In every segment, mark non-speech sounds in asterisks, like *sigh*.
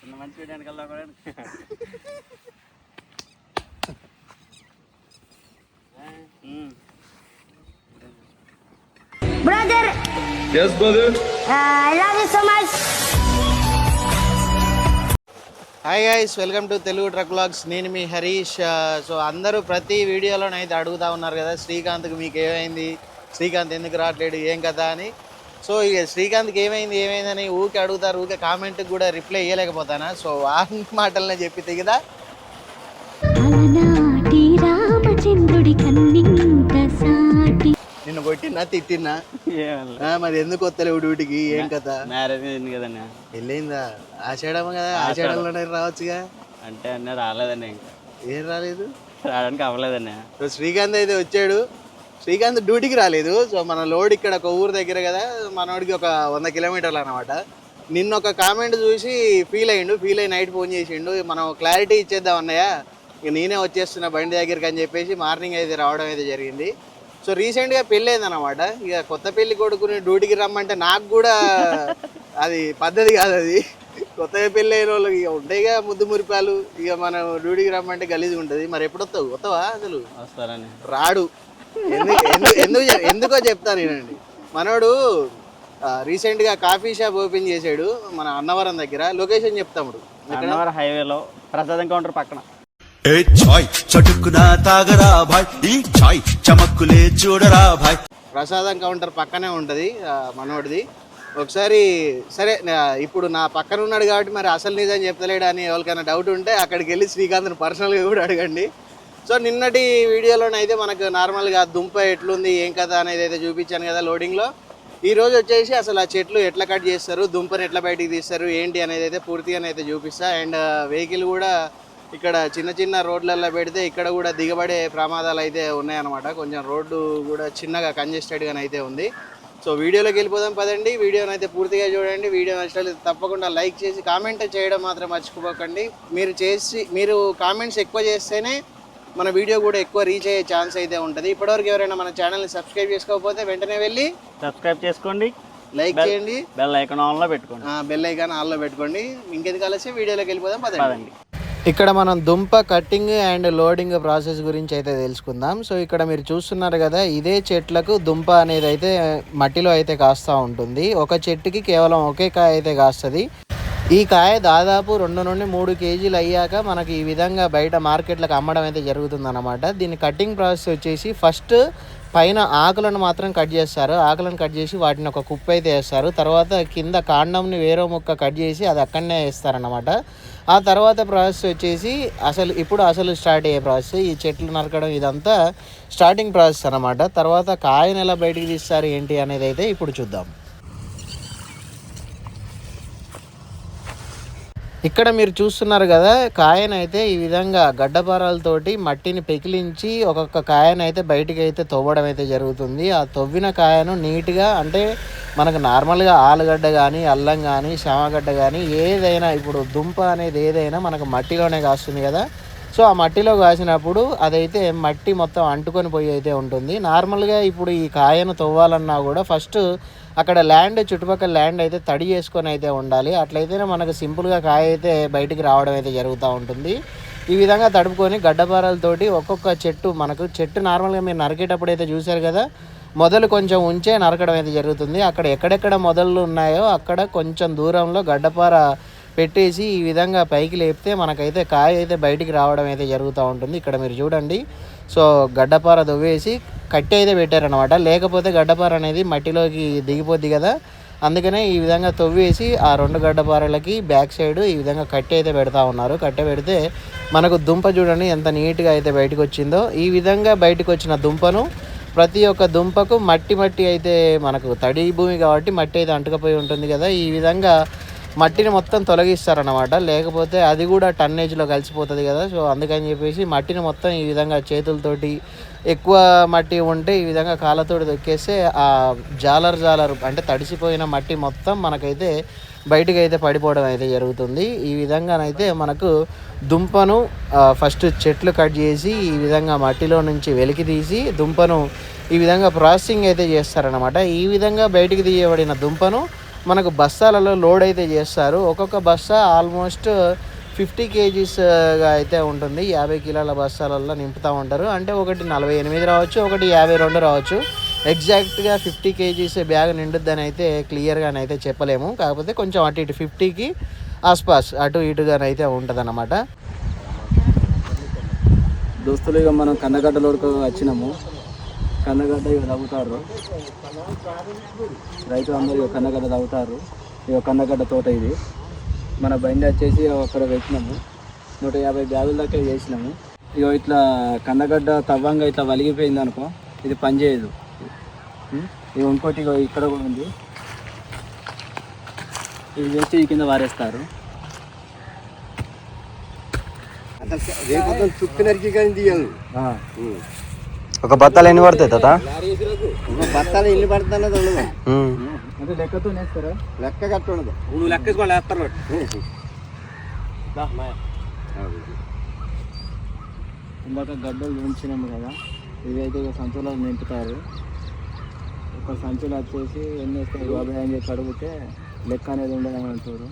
చిన్న మంచి కూడా. *laughs* Brother, Yes, brother. uh, I love you so much. Hi guys welcome to Telugu truck blogs నేను మీ Harish. So అందరూ ప్రతి వీడియోలోనైతే అడుగుతా ఉన్నారు కదా శ్రీకాంత్కి మీకు ఏమైంది? శ్రీకాంత్ ఎందుకు రావట్లేడు ఏం కదా అని. సో ఇక శ్రీకాంత్కి ఏమైంది ఏమైందని ఊకే అడుగుతారు ఊకే కామెంట్కి కూడా రిప్లై ఇవ్వలేకపోతానా సో ఆ *laughs* మాటలనే చెప్పి కదా? నిన్ను కొట్టినా తిట్టినా? ఆ, మరి ఎందుకు వస్తలేవు డ్యూటీకి ఏం కథ? మ్యారేజ్ అయింది కదన్నా. వెళ్ళిందా ఆషాఢం కదా ఆషాఢంలోనే రావచ్చుగా? అంటే అన్నీ రాలేదన్నా ఇంకా. ఏం రాలేదు? రావడానికి అవ్వలేదన్నా. సో శ్రీకాంత్ అయితే వచ్చాడు. శ్రీకాంత్ డ్యూటీకి రాలేదు. సో మన లోడ్ ఇక్కడ ఒక ఊరు దగ్గర కదా మనోడికి ఒక వంద కిలోమీటర్లు అనమాట నిన్న ఒక కామెంట్ చూసి ఫీల్ అయ్యిండు ఫీల్ అయ్యి నైట్ ఫోన్ చేసిండు. మనం క్లారిటీ ఇచ్చేద్దాం అన్నయ్య. ఇక నేనే వచ్చేస్తున్నా బండి దగ్గరికి అని చెప్పేసి మార్నింగ్ అయితే రావడం అయితే జరిగింది. సో రీసెంట్గా పెళ్ళి అయిందన్నమాట ఇక కొత్త పెళ్ళి కొడుకుని డ్యూటీకి రమ్మంటే నాకు కూడా అది పద్ధతి కాదు అది. కొత్తగా పెళ్ళి అయిన వాళ్ళకి ఇక ఉంటాయిగా ముద్దు మురిపాలు. ఇక మనం డ్యూటీకి రమ్మంటే గలీజ్గా ఉంటుంది. మరి ఎప్పుడు వస్తావు వస్తావా అసలు? వస్తారని రాడు. ఎందుకు ఎందుకు ఎందుకు చెప్- ఎందుకో చెప్తాను నేనండి. మనోడు రీసెంట్గా కాఫీ షాప్ ఓపెన్ చేశాడు మన అన్నవరం దగ్గర. లొకేషన్ చెప్తాముడు అన్నవరం హైవేలో ప్రసాదం కౌంటర్ పక్కన. ఏ చాయ్ చటుక్కున తాగరా భాయ్? ఈ చాయ్ చమక్కులే చూడరా భాయ్? ప్రసాదం కౌంటర్ పక్కనే ఉంటుంది మనోడిది. ఒకసారి సరే ఇప్పుడు నా పక్కన ఉన్నాడు కాబట్టి మరి అసలు నిజం చెప్తలేడు అని ఎవరికైనా డౌట్ ఉంటే అక్కడికి వెళ్ళి శ్రీకాంత్ని పర్సనల్గా కూడా అడగండి. సో నిన్నటి వీడియోలోనైతే మనకు నార్మల్గా దుంప ఎట్లుంది ఏం కథ అనేది అయితే చూపించాను కదా లోడింగ్లో ఈ రోజు వచ్చేసి అసలు ఆ చెట్లు ఎట్లా కట్ చేస్తారు దుంపని ఎట్లా బయటికి తీస్తారు ఏంటి అనేది అయితే పూర్తిగా అయితే చూపిస్తా. అండ్ వెహికల్ కూడా ఇక్కడ చిన్న చిన్న రోడ్లలో పెడితే ఇక్కడ కూడా దిగబడే ప్రమాదాలు అయితే ఉన్నాయన్నమాట. కొంచెం రోడ్డు కూడా చిన్నగా కంజెస్టెడ్గా అయితే ఉంది. సో వీడియోలోకి వెళ్ళిపోదాం పదండి. వీడియోని అయితే పూర్తిగా చూడండి. వీడియో నచ్చితే తప్పకుండా లైక్ చేసి కామెంట్ చేయడం మాత్రం మర్చిపోకండి. మీరు చేసి మీరు కామెంట్స్ ఎక్కువ చేస్తేనే మన వీడియో కూడా ఎక్కువ రీచ్ అయ్యే ఛాన్స్ అయితే ఉంటుంది. ఇప్పటివరకు ఎవరైనా మన ఛానల్ని సబ్స్క్రైబ్ చేసుకోకపోతే వెంటనే వెళ్ళి సబ్స్క్రైబ్ చేసుకోండి. లైక్ చేయండి. బెల్ ఐకాన్ ఆన్లో పెట్టుకోండి. బెల్ ఐకాన్ ఆన్లో పెట్టుకోండి. ఇంకెందుకు కలిసి వీడియోలోకి వెళ్ళిపోదాం పదండి. పదండి. ఇక్కడ మనం దుంప కట్టింగ్ అండ్ లోడింగ్ ప్రాసెస్ గురించి అయితే తెలుసుకుందాం. సో ఇక్కడ మీరు చూస్తున్నారు కదా ఇదే చెట్లకు దుంప అనేది అయితే మట్టిలో అయితే కాస్తూ ఉంటుంది. ఒక చెట్టుకి కేవలం ఒకే కాయ అయితే కాస్తుంది. ఈ కాయ దాదాపు రెండు నుండి మూడు కేజీలు అయ్యాక మనకి ఈ విధంగా బయట మార్కెట్లకు అమ్మడం అయితే జరుగుతుంది దీని కటింగ్ ప్రాసెస్ వచ్చేసి ఫస్ట్ పైన ఆకులను మాత్రం కట్ చేస్తారు. ఆకులను కట్ చేసి వాటిని ఒక కుప్ప అయితే వేస్తారు. తర్వాత కింద కాండంని వేరే ముక్క కట్ చేసి అది అక్కడనే వేస్తారనమాట ఆ తర్వాత ప్రాసెస్ వచ్చేసి అసలు ఇప్పుడు అసలు స్టార్ట్ అయ్యే ప్రాసెస్. ఈ చెట్లు నరకడం ఇదంతా స్టార్టింగ్ ప్రాసెస్ అనమాట తర్వాత కాయను ఎలా బయటికి తీస్తారు ఏంటి అనేది అయితే ఇప్పుడు చూద్దాం. ఇక్కడ మీరు చూస్తున్నారు కదా కాయనైతే ఈ విధంగా గడ్డపారాలతోటి మట్టిని పెకిలించి ఒక్కొక్క కాయనైతే బయటికి అయితే తవ్వడం అయితే జరుగుతుంది. ఆ తవ్విన కాయను నీట్గా అంటే మనకు నార్మల్గా ఆలుగడ్డ కానీ అల్లం కానీ శామగడ్డ కానీ ఏదైనా ఇప్పుడు దుంప అనేది ఏదైనా మనకు మట్టిలోనే కాస్తుంది కదా సో ఆ మట్టిలో కాసినప్పుడు అదైతే మట్టి మొత్తం అంటుకొని పోయి అయితే ఉంటుంది. నార్మల్గా ఇప్పుడు ఈ కాయను తవ్వాలన్నా కూడా ఫస్ట్ అక్కడ ల్యాండ్ చుట్టుపక్కల ల్యాండ్ అయితే తడి చేసుకొని అయితే ఉండాలి. అట్లయితేనే మనకు సింపుల్గా కాయ అయితే బయటికి రావడం అయితే జరుగుతూ ఉంటుంది. ఈ విధంగా తడుపుకొని గడ్డపారలతోటి ఒక్కొక్క చెట్టు మనకు చెట్టు నార్మల్గా మీరు నరికేటప్పుడు అయితే చూశారు కదా మొదలు కొంచెం ఉంచే నరకడం అయితే జరుగుతుంది. అక్కడ ఎక్కడెక్కడ మొదళ్ళు ఉన్నాయో అక్కడ కొంచెం దూరంలో గడ్డపార పెట్టేసి ఈ విధంగా పైకి లేపితే మనకైతే కాయ అయితే బయటికి రావడం అయితే జరుగుతూ ఉంటుంది. ఇక్కడ మీరు చూడండి. సో గడ్డపార దువ్వేసి కట్టి అయితే పెట్టారనమాట లేకపోతే గడ్డపార అనేది మట్టిలోకి దిగిపోద్ది కదా. అందుకనే ఈ విధంగా తవ్వేసి ఆ రెండు గడ్డపారలకి బ్యాక్ సైడ్ ఈ విధంగా కట్టె అయితే పెడతా ఉన్నారు. కట్టె పెడితే మనకు దుంప చూడండి ఎంత నీట్గా అయితే బయటకు వచ్చిందో ఈ విధంగా బయటకు వచ్చిన దుంపను ప్రతి ఒక్క దుంపకు మట్టి మట్టి అయితే మనకు తడి భూమి కాబట్టి మట్టి అయితే అంటుకపోయి ఉంటుంది కదా. ఈ విధంగా మట్టిని మొత్తం తొలగిస్తారనమాట లేకపోతే అది కూడా టన్నేజ్లో కలిసిపోతుంది కదా. సో అందుకని చెప్పేసి మట్టిని మొత్తం ఈ విధంగా చేతులతోటి ఎక్కువ మట్టి ఉంటే ఈ విధంగా కాళ్ళతోటి తొక్కేస్తే ఆ జాలర్ జాలర్ అంటే తడిసిపోయిన మట్టి మొత్తం మనకైతే బయటికి అయితే పడిపోవడం అయితే జరుగుతుంది. ఈ విధంగానైతే మనకు దుంపను ఫస్ట్ చెట్లు కట్ చేసి ఈ విధంగా మట్టిలో నుంచి వెలికి తీసి దుంపను ఈ విధంగా ప్రాసెసింగ్ అయితే చేస్తారనమాట ఈ విధంగా బయటికి తీయబడిన దుంపను మనకు బస్తాలలో లోడ్ అయితే చేస్తారు. ఒక్కొక్క బస్తా ఆల్మోస్ట్ ఫిఫ్టీ కేజీస్గా అయితే ఉంటుంది. యాభై కిలోల బస్తాలలో నింపుతూ ఉంటారు. అంటే ఒకటి నలభై ఎనిమిది రావచ్చు ఒకటి యాభై రెండు రావచ్చు. ఎగ్జాక్ట్గా ఫిఫ్టీ కేజీస్ బ్యాగ్ నిండుద్దని అయితే క్లియర్గానైతే చెప్పలేము. కాకపోతే కొంచెం అటు ఇటు ఫిఫ్టీకి ఆస్పాస్ అటు ఇటుగానైతే ఉంటుంది అన్నమాట దోస్తులు ఇక మనం కన్నగడ్డలోకి వచ్చినాము. కన్నగడ్డ ఇక తవ్వుతారు. రైతు అందరూ ఇక కన్నగడ్డ తవ్వుతారు. ఇక కన్నగడ్డ తోట ఇది. మన బండి వచ్చేసి అక్కడ పెట్టినాము. నూట యాభై బ్యాగుల దాకా చేసినాము ఇక ఇట్లా కన్నగడ్డ తవ్వంగా ఇట్లా వలిగిపోయింది అనుకో ఇది పనిచేయదు? ఇక ఇంకోటి ఇక్కడ కూడా ఉంది. ఇది చేసి ఈ కింద వారేస్తారు. ఆ. ఒక బత్తాలు ఎన్ని పడతాయి తాత? బత్తాలు ఎన్ని పడుతున్నది ఉండదు అంటే లెక్కతో నేస్తారా లెక్క కట్ట ఉండదు. నువ్వు లెక్క వేస్తారు ఇందాక గడ్డలు ఉంచినాము కదా ఇవైతే ఇక సంచులో నింపుతారు. ఒక సంచులు వచ్చేసి ఎన్ని వేస్తారు బాబాయ్ అని చెప్పి అడిగితే లెక్క అనేది ఉండదని అంటారు.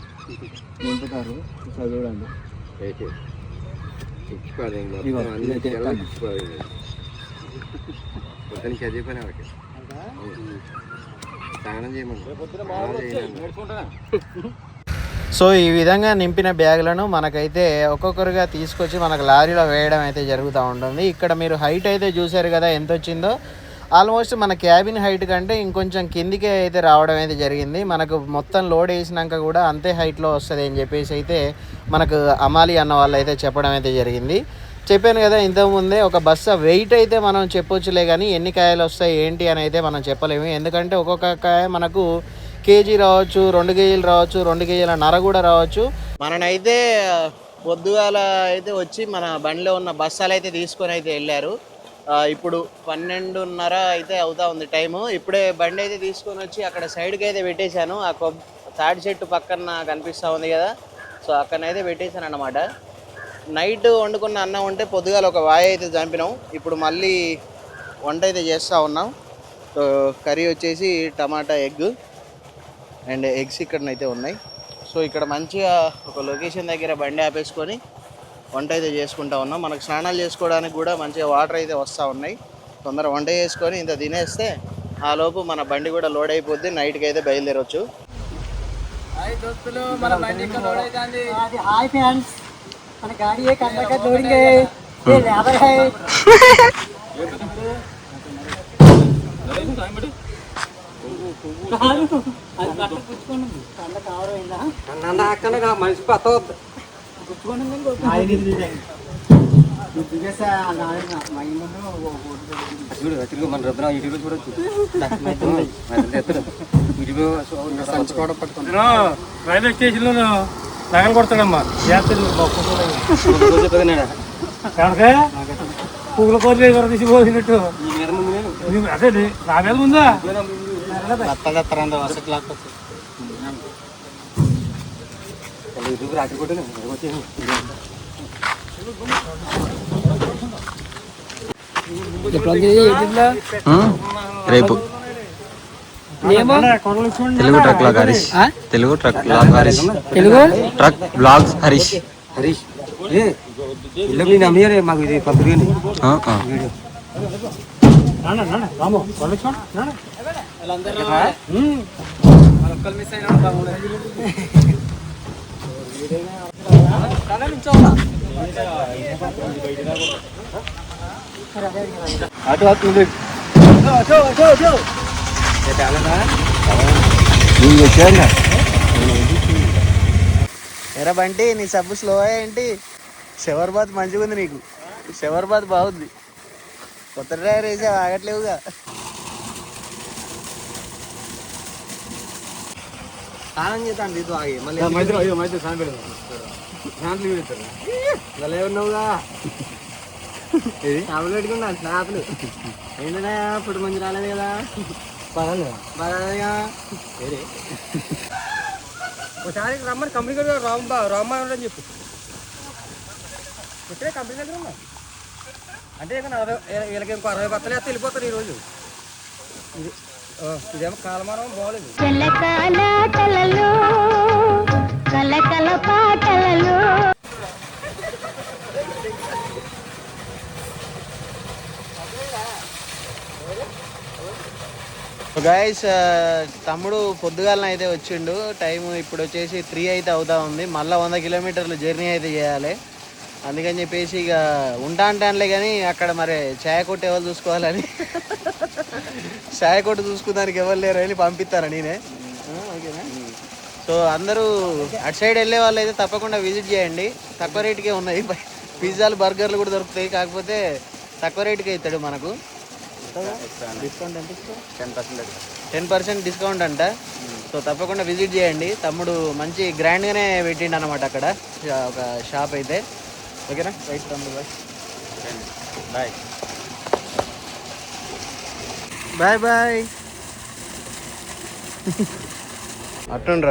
నింపుతారు. ఇదైతే లెక్క. సో ఈ విధంగా నింపిన బ్యాగులను మనకైతే ఒక్కొక్కరుగా తీసుకొచ్చి మనకు లారీలో వేయడం అయితే జరుగుతూ ఉంటుంది. ఇక్కడ మీరు హైట్ అయితే చూశారు కదా ఎంత వచ్చిందో. ఆల్మోస్ట్ మన క్యాబిన్ హైట్ కంటే ఇంకొంచెం కిందికే అయితే రావడం అయితే జరిగింది. మనకు మొత్తం లోడ్ వేసినాక కూడా అంతే హైట్లో వస్తుంది అని చెప్పేసి అయితే మనకు అమాలి అన్న వాళ్ళు అయితే చెప్పడం అయితే జరిగింది. చెప్పాను కదా ఇంతకుముందే ఒక బస్సు వెయిట్ అయితే మనం చెప్పొచ్చులే కానీ ఎన్ని కాయలు వస్తాయి ఏంటి అని అయితే మనం చెప్పలేము. ఎందుకంటే ఒక్కొక్క కాయ మనకు కేజీ రావచ్చు రెండు కేజీలు రావచ్చు రెండు కేజీల నర కూడా రావచ్చు. మననైతే పొద్దుగాల అయితే వచ్చి మన బండిలో ఉన్న బస్సాలు అయితే తీసుకొని అయితే వెళ్ళారు. ఇప్పుడు పన్నెండున్నర అయితే అవుతా ఉంది టైము. ఇప్పుడే బండి అయితే తీసుకొని వచ్చి అక్కడ సైడ్కి అయితే పెట్టేశాను. ఆ కొబ్ తాడి చెట్టు పక్కన కనిపిస్తూ ఉంది కదా సో అక్కడనైతే పెట్టేశాను అన్నమాట నైట్ వండుకున్న అన్నం ఉంటే పొద్దుగాల ఒక వాయ అయితే చంపినాం. ఇప్పుడు మళ్ళీ వంట అయితే చేస్తూ ఉన్నాం. సో కర్రీ వచ్చేసి టమాటా ఎగ్ అండ్ ఎగ్స్ ఇక్కడనైతే ఉన్నాయి. సో ఇక్కడ మంచిగా ఒక లొకేషన్ దగ్గర బండి ఆపేసుకొని వంట అయితే చేసుకుంటా ఉన్నాం. మనకు స్నానాలు చేసుకోవడానికి కూడా మంచిగా వాటర్ అయితే వస్తూ ఉన్నాయి. తొందరగా వంట చేసుకొని ఇంత తినేస్తే ఆ లోపు మన బండి కూడా లోడ్ అయిపోద్ది. నైట్కి అయితే బయలుదేరవచ్చు హాయ్ మన गाड़ी है कंधा का दौड़ेंगे ये लेबर है *laughs* రైల్వే స్టేషన్ లో నగలు కొడతాడమ్మా. పూల కోరి ఎవరు తీసిపోసినట్టు అదే నా మీద ముందా రేపు. Telugu truck log Harish Telugu truck log Harish Telugu? Truck blogs Harish. Harish. మాకు ఇది. రాము కొడలు అటు వస్తుంది ఎరా బంటి నీ సబ్బు స్లో ఏంటి? షవర్బాత్ మంచిగా ఉంది నీకు. షవర్బాత్ బాగుంది. కొత్త డ్రైవర్ వేసా ఆగట్లేవుగా. స్నానం చేస్తాను దీంతో ఆగి. మళ్ళీ స్నానం పెడదాం. స్నానం పెడతారు ఇలా ఉన్నావుగా. స్నాపులు పెట్టుకున్నా స్నాపులు. ఏంటనే ఇప్పుడు మంచి రాలేదు కదా? బాగా. ఒకసారి రమ్మని కంపెనీ దగ్గర రామ్ రామ్మా అని చెప్పు. ఇక్కడే కంపెనీ దగ్గర ఉన్నా. అంటే ఇక నలభై వీళ్ళకి ఇంకో అరవై బత్తలు వేస్తే వెళ్ళిపోతారు ఈరోజు. ఇది ఇదేమో కాలమానం బాగోలేదు. కలకల పాటలలో. గాయస్ uh, తమ్ముడు పొద్దుగాలన అయితే వచ్చిండు. టైం ఇప్పుడు వచ్చేసి త్రీ అయితే అవుతా ఉంది. మళ్ళీ వంద కిలోమీటర్లు జర్నీ అయితే చేయాలి. అందుకని చెప్పేసి ఇక ఉంటా అంటానులే కానీ అక్కడ మరి ఛాయ్ కొట్టు ఎవరు చూసుకోవాలని? *laughs* ఛాయ్ కొట్టు చూసుకుందానికి ఎవరు లేరు అని పంపిస్తారా నేనే? ఓకేనా? సో అందరూ అటు సైడ్ వెళ్ళే వాళ్ళు అయితే తప్పకుండా విజిట్ చేయండి. తక్కువ రేటుకే ఉన్నాయి. *laughs* పిజ్జాలు బర్గర్లు కూడా దొరుకుతాయి. కాకపోతే తక్కువ రేటుకే ఇస్తాడు మనకు. డిస్కౌంట్ ఎంత ten percent ten percent discount అంట. సో తప్పకుండా విజిట్ చేయండి. తమ్ముడు మంచి గ్రాండ్గానే పెట్టిండు అనమాట అక్కడ. ఒక షాప్ అయితే. ఓకేనా? రైట్ తమ్ముడు బాయ్. బాయ్. Bye bye. అట్టుండి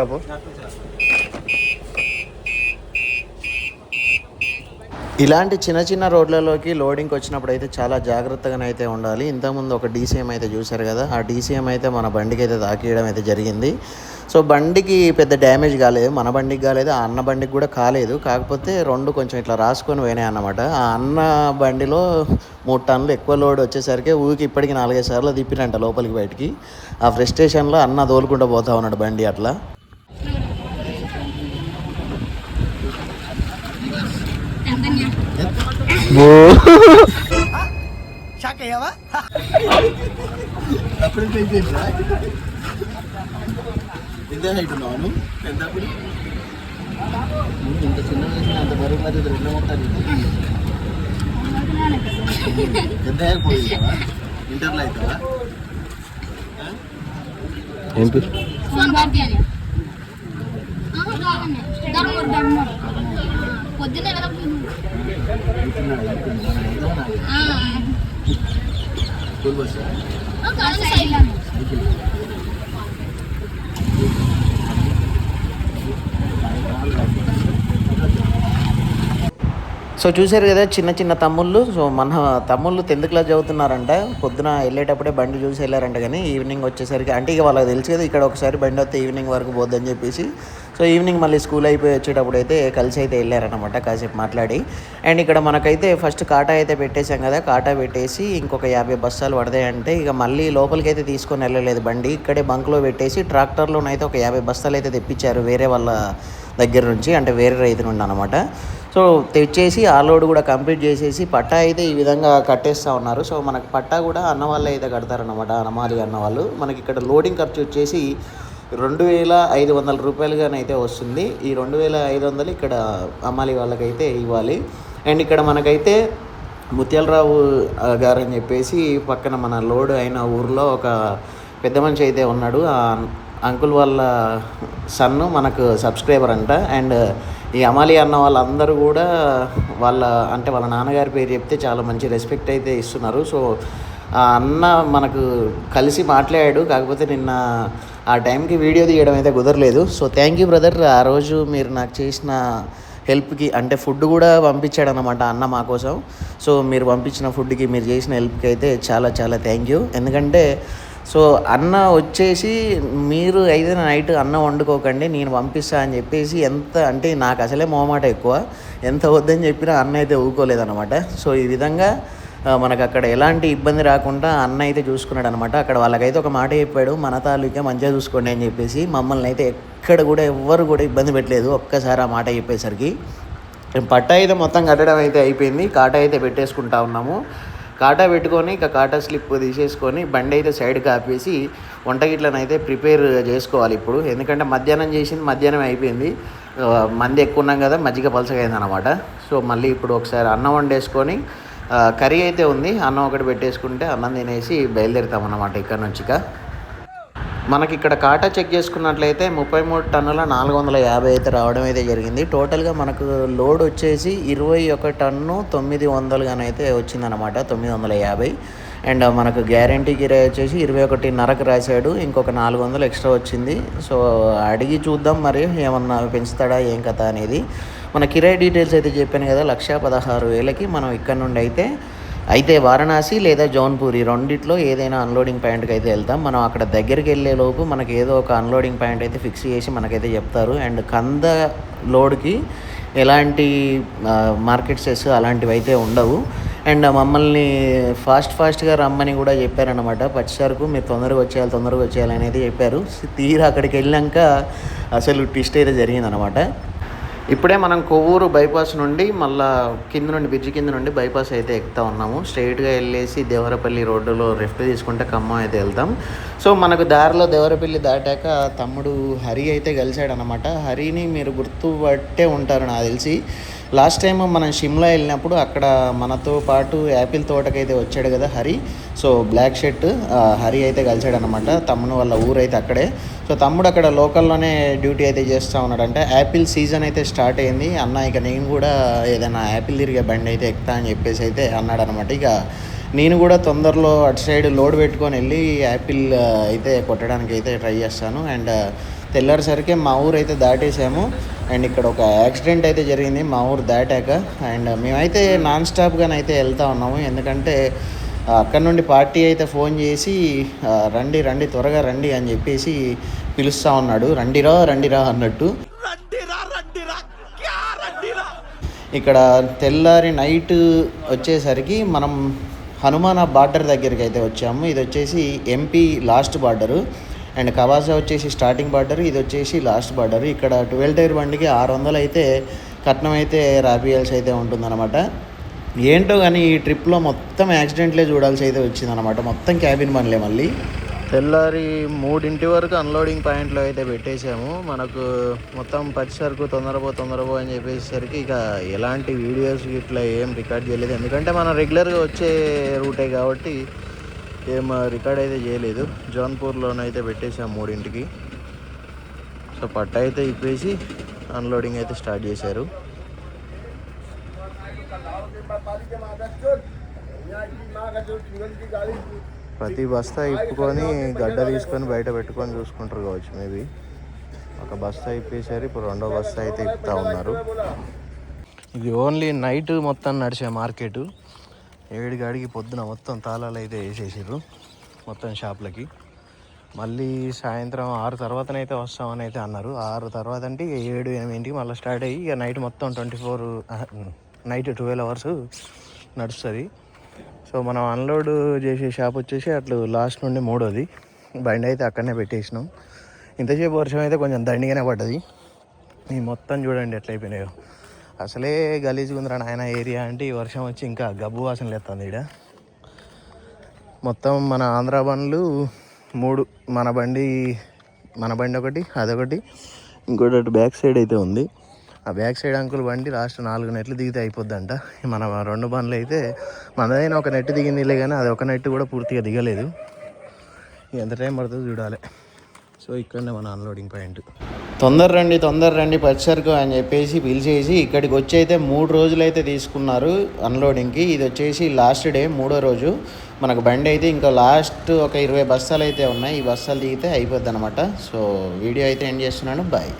ఇలాంటి చిన్న చిన్న రోడ్లలోకి లోడింగ్కి వచ్చినప్పుడు అయితే చాలా జాగ్రత్తగానైతే ఉండాలి. ఇంతకుముందు ఒక డీసీఎం అయితే చూశారు కదా ఆ డీసీఎం అయితే మన బండికి అయితే తాకియడం అయితే జరిగింది. సో బండికి పెద్ద డ్యామేజ్ కాలేదు మన బండికి కాలేదు ఆ అన్న బండికి కూడా కాలేదు. కాకపోతే రెండు కొంచెం ఇట్లా రాసుకొని పోయినాయి అన్నమాట. ఆ అన్న బండిలో మూడు టన్నులు ఎక్కువ లోడ్ వచ్చేసరికి ఊరికి ఇప్పటికి నాలుగైదు సార్లు తిప్పినంట లోపలికి బయటికి. ఆ ఫ్రస్ట్రేషన్లో అన్న తోలుకుంటూ పోతా ఉన్నాడు బండి అట్లా. ఇదే హైట్ ఉన్నాను పెద్దప్పుడు. ఇంత చిన్న అంత బరువు మరి రెండు మొత్తాలు పెద్ద అయిపోయిందా ఇంటర్లో అవుతావా? ఏంటి పొద్దున్నే కదా సో చూశారు కదా చిన్న చిన్న తమ్ముళ్ళు. సో మన తమ్ముళ్ళు టెన్త్ క్లాస్ చదువుతున్నారంట. పొద్దున వెళ్ళేటప్పుడే బండి చూసి వెళ్ళారంట కానీ ఈవినింగ్ వచ్చేసరికి అంటే ఇక వాళ్ళకి తెలుసు కదా ఇక్కడ ఒకసారి బండి వస్తే ఈవినింగ్ వరకు పోద్దని చెప్పేసి. సో ఈవినింగ్ మళ్ళీ స్కూల్ అయిపోయి వచ్చేటప్పుడు అయితే కలిసి అయితే వెళ్ళారనమాట కాసేపు మాట్లాడి. అండ్ ఇక్కడ మనకైతే ఫస్ట్ కాటా అయితే పెట్టేశాం కదా కాటా పెట్టేసి ఇంకొక యాభై బస్తాలు పడతాయంటే ఇక మళ్ళీ లోపలికి అయితే తీసుకొని వెళ్ళలేదు బండి. ఇక్కడే బంక్లో పెట్టేసి ట్రాక్టర్లోనైతే ఒక యాభై బస్తాలు అయితే తెప్పించారు వేరే వాళ్ళ దగ్గర నుంచి అంటే వేరే రైతు నుండి అనమాట సో తెచ్చేసి ఆ లోడ్ కూడా కంప్లీట్ చేసేసి పట్టా అయితే ఈ విధంగా కట్టేస్తూ ఉన్నారు. సో మనకు పట్టా కూడా అన్న వాళ్ళే అయితే కడతారనమాట అన్నమాలి అన్న వాళ్ళు మనకి ఇక్కడ లోడింగ్ ఖర్చు వచ్చేసి రెండు వేల ఐదు వందల రూపాయలుగానైతే వస్తుంది. ఈ రెండు వేల ఐదు వందలు ఇక్కడ అమ్మాలి వాళ్ళకైతే ఇవ్వాలి. అండ్ ఇక్కడ మనకైతే ముత్యాలరావు గారు అని చెప్పేసి పక్కన మన లోడ్ అయిన ఊర్లో ఒక పెద్ద మనిషి అయితే ఉన్నాడు. ఆ అంకుల్ వాళ్ళ సన్ను మనకు సబ్స్క్రైబర్ అంట. అండ్ ఈ అమాలి అన్న వాళ్ళందరూ కూడా వాళ్ళ అంటే వాళ్ళ నాన్నగారి పేరు చెప్తే చాలా మంచి రెస్పెక్ట్ అయితే ఇస్తున్నారు. సో ఆ అన్న మనకు కలిసి మాట్లాడాడు. కాకపోతే నిన్న ఆ టైంకి వీడియో తీయడం అయితే కుదరలేదు. So thank you brother. ఆ రోజు మీరు నాకు చేసిన హెల్ప్కి అంటే ఫుడ్ కూడా పంపించాడు అనమాట అన్న మా కోసం. సో మీరు పంపించిన ఫుడ్కి మీరు చేసిన హెల్ప్కి అయితే చాలా చాలా థ్యాంక్ యూ. ఎందుకంటే సో అన్న వచ్చేసి మీరు అయితే నైట్ అన్నం వండుకోకండి నేను పంపిస్తా అని చెప్పేసి ఎంత అంటే నాకు అసలే మొహమాట ఎక్కువ. ఎంత వద్దని చెప్పినా అన్న అయితే ఊకోలేదన్నమాట. సో ఈ విధంగా మనకు అక్కడ ఎలాంటి ఇబ్బంది రాకుండా అన్న అయితే చూసుకున్నాడు అనమాట అక్కడ వాళ్ళకైతే ఒక మాట చెప్పాడు మన తాలూకే మంచిగా చూసుకోండి అని చెప్పేసి మమ్మల్ని అయితే ఎక్కడ కూడా ఎవ్వరు కూడా ఇబ్బంది పెట్టలేదు ఒక్కసారి ఆ మాట చెప్పేసరికి. పట్ట అయితే మొత్తం కట్టడం అయితే అయిపోయింది కాటా అయితే పెట్టేసుకుంటా ఉన్నాము. కాటా పెట్టుకొని ఇక కాటా స్లిప్ తీసేసుకొని బండి అయితే సైడ్ కాపేసి వంట గిట్లనైతే అయితే ప్రిపేర్ చేసుకోవాలి ఇప్పుడు. ఎందుకంటే మధ్యాహ్నం చేసింది మధ్యాహ్నం అయిపోయింది. మంది ఎక్కువ ఉన్నాం కదా మజ్జిగ పలసగా అయింది అనమాట సో మళ్ళీ ఇప్పుడు ఒకసారి అన్నం వండేసుకొని కర్రీ అయితే ఉంది. అన్నం ఒకటి పెట్టేసుకుంటే అన్నం తినేసి బయలుదేరుతామన్నమాట ఇక్కడ నుంచి మనకి ఇక్కడ కాటా చెక్ చేసుకున్నట్లయితే ముప్పై మూడు టన్నుల నాలుగు వందల యాభై అయితే రావడం అయితే జరిగింది. టోటల్గా మనకు లోడ్ వచ్చేసి ఇరవై ఒక టన్ను తొమ్మిది వందలుగానైతే వచ్చిందనమాట తొమ్మిది వందల యాభై. అండ్ మనకు గ్యారంటీ కిరాయి వచ్చేసి ఇరవై ఒకటిన్నరకు రాశాడు ఇంకొక నాలుగు వందలు ఎక్స్ట్రా వచ్చింది. సో అడిగి చూద్దాం మరి ఏమన్నా పెంచుతాడా ఏం కథ అనేది. మన కిరాయి డీటెయిల్స్ అయితే చెప్పాను కదా లక్ష పదహారు వేలకి మనం ఇక్కడ నుండి అయితే అయితే వారణాసి లేదా జౌన్పూర్ ఈ రెండిట్లో ఏదైనా అన్లోడింగ్ పాయింట్కి అయితే వెళ్తాం. మనం అక్కడ దగ్గరికి వెళ్ళే లోపు మనకి ఏదో ఒక అన్లోడింగ్ పాయింట్ అయితే ఫిక్స్ చేసి మనకైతే చెప్తారు. అండ్ కంద లోడ్కి ఎలాంటి మార్కెట్ సెస్ అలాంటివి అయితే ఉండవు. అండ్ మమ్మల్ని ఫాస్ట్ ఫాస్ట్గా రమ్మని కూడా చెప్పారనమాట పచ్చిసరకు మీరు తొందరగా వచ్చేయాలి తొందరగా వచ్చేయాలి అనేది చెప్పారు. తీరా అక్కడికి వెళ్ళాక అసలు ట్విస్ట్ అయితే జరిగిందనమాట ఇప్పుడే మనం కొవ్వూరు బైపాస్ నుండి మళ్ళా కింద నుండి బ్రిడ్జి కింద నుండి బైపాస్ అయితే ఎక్కుతా ఉన్నాము. స్ట్రైట్గా వెళ్ళేసి దేవరపల్లి రోడ్డులో లెఫ్ట్ తీసుకుంటే ఖమ్మం అయితే వెళ్తాం. సో మనకు దారిలో దేవరపల్లి దాటాక తమ్ముడు హరి అయితే కలిశాడు అనమాట హరిని మీరు గుర్తుపట్టే ఉంటారు నాకు తెలిసి. లాస్ట్ టైం మనం షిమ్లా వెళ్ళినప్పుడు అక్కడ మనతో పాటు యాపిల్ తోటకైతే వచ్చాడు కదా Hari. So black shirt Hari అయితే కలిశాడు అనమాట తమ్ముడు వాళ్ళ ఊరైతే అక్కడే. సో తమ్ముడు అక్కడ లోకల్లోనే డ్యూటీ అయితే చేస్తూ ఉన్నాడు అంటే యాపిల్ సీజన్ అయితే స్టార్ట్ అయింది. అన్న ఇక నేను కూడా ఏదైనా యాపిల్ తిరిగే బండి అయితే ఎక్కుతా అని చెప్పేసి అయితే అన్నాడు అనమాట ఇక నేను కూడా తొందరలో అటు సైడ్ లోడ్ పెట్టుకొని వెళ్ళి యాపిల్ అయితే కొట్టడానికి అయితే ట్రై చేస్తాను. అండ్ తెల్లారిసరికి మా ఊరు అయితే దాటేసాము. అండ్ ఇక్కడ ఒక యాక్సిడెంట్ అయితే జరిగింది మా ఊరు దాటాక. అండ్ మేమైతే నాన్ స్టాప్గానైతే వెళ్తా ఉన్నాము. ఎందుకంటే అక్కడ నుండి పార్టీ అయితే ఫోన్ చేసి రండి రండి త్వరగా రండి అని చెప్పేసి పిలుస్తూ ఉన్నాడు. రండిరా రండిరా అన్నట్టు. ఇక్కడ తెల్లారి నైట్ వచ్చేసరికి మనం హనుమాన బార్డర్ దగ్గరికి అయితే వచ్చాము. ఇది వచ్చేసి ఎంపీ లాస్ట్ బార్డరు. అండ్ కవాసా వచ్చేసి స్టార్టింగ్ బార్డర్ ఇది వచ్చేసి లాస్ట్ బార్డర్. ఇక్కడ ట్వెల్వ్ టైర్ బండికి ఆరు వందలు అయితే కట్నం అయితే రాపియాల్సి అయితే ఉంటుందన్నమాట. ఏంటో కానీ ఈ ట్రిప్లో మొత్తం యాక్సిడెంట్లే చూడాల్సి అయితే వచ్చిందనమాట మొత్తం క్యాబిన్ బండ్లే మళ్ళీ. తెల్లారి మూడింటి వరకు అన్లోడింగ్ పాయింట్లో అయితే పెట్టేశాము. మనకు మొత్తం పచ్చేసరికి తొందరపో తొందరపో అని చెప్పేసరికి ఇక ఎలాంటి వీడియోస్ ఇట్లా ఏం రికార్డ్ చేయలేదు. ఎందుకంటే మనం రెగ్యులర్గా వచ్చే రూటే కాబట్టి ఏం రికార్డ్ అయితే చేయలేదు. జోన్పూర్లోనైతే పెట్టేసాము మూడింటికి. సో పట్ట అయితే ఇప్పేసి అన్లోడింగ్ అయితే స్టార్ట్ చేశారు. ప్రతి బస్తా ఇప్పుకొని గడ్డ తీసుకొని బయట పెట్టుకొని చూసుకుంటారు కావచ్చు మేబీ. ఒక బస్తా ఇప్పేశారు ఇప్పుడు రెండో బస్తా అయితే ఇప్పుతా ఉన్నారు. ఇది ఓన్లీ నైట్ మొత్తం నడిచే మార్కెట్. ఏడు గాడికి పొద్దున మొత్తం తాళాలు అయితే వేసేసారు మొత్తం షాప్లకి. మళ్ళీ సాయంత్రం ఆరు తర్వాతనైతే వస్తామని అయితే అన్నారు. ఆరు తర్వాత అంటే ఏడు ఎనిమిదింటికి మళ్ళీ స్టార్ట్ అయ్యి ఇక నైట్ మొత్తం twenty four night twelve hours నడుస్తుంది. సో మనం అన్లోడ్ చేసే షాప్ వచ్చేసి అట్లు లాస్ట్ నుండి మూడోది. బండి అయితే అక్కడనే పెట్టేసినాం. ఇంతసేపు వర్షం అయితే కొంచెం దండిగానే పడ్డది. ఈ మొత్తం చూడండి ఎట్లయిపోయినాయో. అసలే గలీజ్గా ఉందిరా నాయన ఏరియా అంటే ఈ వర్షం వచ్చి ఇంకా గబ్బు వాసనలు ఎత్తుంది ఇక్కడ మొత్తం మన ఆంధ్ర బండ్లు మూడు మన బండి మన బండి ఒకటి అదొకటి ఇంకోటి అటు బ్యాక్ సైడ్ అయితే ఉంది. ఆ బ్యాక్ సైడ్ అంకుల్ బండి లాస్ట్ నాలుగు నెట్లు దిగితే అయిపోద్దంట. మన రెండు బండ్లు అయితే మనదైనా ఒక నెట్ దిగిందిలే కానీ అది ఒక నెట్ కూడా పూర్తిగా దిగలేదు. ఎంత టైం పడుతుందో చూడాలి. సో ఇక్కడనే మన అన్లోడింగ్ పాయింట్ తొందర రండి తొందర రండి పచ్చరికి అని చెప్పేసి పిలిచేసి ఇక్కడికి వచ్చి అయితే మూడు రోజులు అయితే తీసుకున్నారు అన్లోడింగ్కి. ఇది వచ్చేసి లాస్ట్ డే మూడో రోజు. మనకు బండి అయితే ఇంకా లాస్ట్ ఒక ఇరవై బస్తాలు అయితే ఉన్నాయి. ఈ బస్తాలు దిగితే అయిపోద్ది అనమాట సో వీడియో అయితే ఎండ్ చేస్తున్నాను. బాయ్.